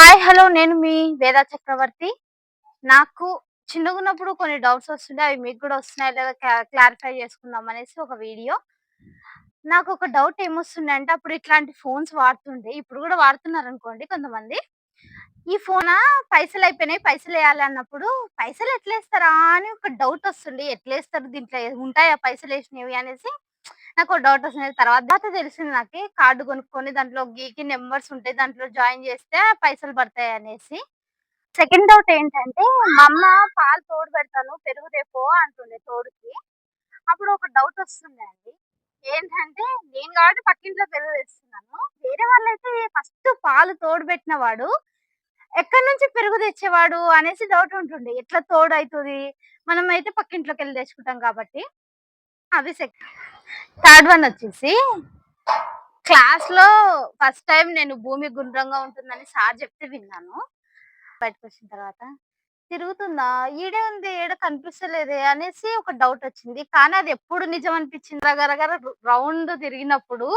Hi hello నేను మీ వేద చక్రవర్తి. నాకు చిన్నగున్నప్పుడు కొన్ని డౌట్స్ వస్తుండే అవి మీకు కూడా వస్తున్నాయి లేదా క్లారిఫై చేసుకుందాం అనేసి ఒక వీడియో నాకు ఒక డౌట్ ఏమొస్తుండే అంటే అప్పుడు ఇట్లాంటి ఫోన్స్ వాడుతుండే. ఇప్పుడు కూడా వాడుతున్నారు అనుకోండి కొంతమంది. ఈ ఫోన్ పైసలు అయిపోయినాయి పైసలు వేయాలి అన్నప్పుడు పైసలు ఎట్లా వేస్తారా అని ఒక డౌట్ వస్తుంది ఎట్లేస్తారు దీంట్లో? ఉంటాయా పైసలు వేసినవి అనేసి? నాకు డౌట్ వస్తుంది. తర్వాత తెలిసింది నాకు. కార్డు కొనుక్కొని దాంట్లో గీకి నెంబర్స్ ఉంటాయి దాంట్లో జాయిన్ చేస్తే పైసలు పడతాయి అనేసి. సెకండ్ డౌట్ ఏంటంటే మా అమ్మ పాలు తోడు పెడతాను పెరుగు తెపో అంటుండే తోడుకి. అప్పుడు ఒక డౌట్ వస్తుంది అండి. ఏంటంటే నేను కాబట్టి పక్కింట్లో పెరుగు తెస్తున్నాను. వేరే వాళ్ళైతే ఫస్ట్ పాలు తోడు పెట్టిన వాడు ఎక్కడి నుంచి పెరుగు తెచ్చేవాడు అనేసి డౌట్ ఉంటుండే. ఎట్లా తోడు అవుతుంది మనం అయితే పక్కింట్లోకి వెళ్ళి తెచ్చుకుంటాం కాబట్టి. అవి సెకండ్ థర్డ్ వన్ వచ్చేసి క్లాస్లో ఫస్ట్ టైం నేను భూమి గుండ్రంగా ఉంటుందని సార్ చెప్తే విన్నాను. బయటకు వచ్చిన తర్వాత తిరుగుతుందా? ఈడే ఉంది ఈడ కనిపిస్తలేదే అనేసి ఒక డౌట్ వచ్చింది. కానీ అది ఎప్పుడు నిజం అనిపించింది? రగరగర రౌండ్ తిరిగినప్పుడు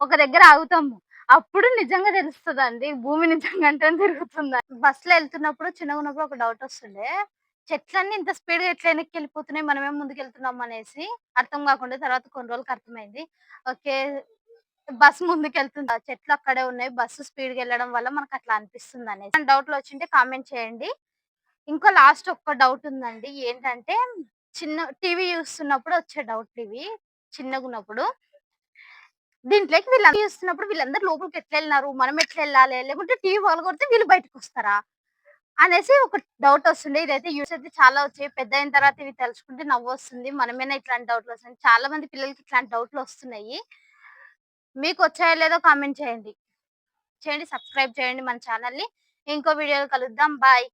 ఒక దగ్గర ఆగుతాము. అప్పుడు నిజంగా తెలుస్తుంది అండి భూమి నిజంగా అంటే తిరుగుతుందా? బస్లో వెళ్తున్నప్పుడు చిన్నగా ఉన్నప్పుడు ఒక డౌట్ వస్తుండే. చెట్లన్నీ ఇంత స్పీడ్గా ఎట్లా వెనక్కి వెళ్ళిపోతున్నాయి మనమేం ముందుకెళ్తున్నాం అనేసి అర్థం కాకుండా తర్వాత కొన్ని రోజులకు అర్థమైంది. ఓకే బస్సు ముందుకెళ్తుంది. చెట్లు అక్కడే ఉన్నాయి. బస్సు స్పీడ్గా వెళ్ళడం వల్ల మనకు అట్లా అనిపిస్తుంది అనేసి. డౌట్లు వచ్చింటే కామెంట్ చేయండి. ఇంకో లాస్ట్ ఒక్క డౌట్ ఉందండి. ఏంటంటే చిన్న టీవీ చూస్తున్నప్పుడు వచ్చే డౌట్ ఇవి చిన్నగా ఉన్నప్పుడు. దీంట్లోకి వీళ్ళు చూస్తున్నప్పుడు వీళ్ళందరూ లోపలికి ఎట్లా వెళ్ళినారు? మనం ఎట్లా వెళ్ళాలి? లేకుంటే టీవీ కొడితే వీళ్ళు బయటకు వస్తారా? అనేసి ఒక డౌట్ వస్తుండే ఇదైతే యూస్ అయితే చాలా వచ్చాయి. పెద్ద అయిన తర్వాత ఇవి తెలుసుకుంటే నవ్వు వస్తుంది. మనమేనా ఇట్లాంటి డౌట్లు వస్తుంది చాలా మంది పిల్లలకి ఇట్లాంటి డౌట్లు వస్తున్నాయి. మీకు వచ్చాయో లేదో కామెంట్ చేయండి. చేయండి. సబ్స్క్రైబ్ చేయండి మన ఛానల్ని. ఇంకో వీడియో కలుద్దాం. బాయ్.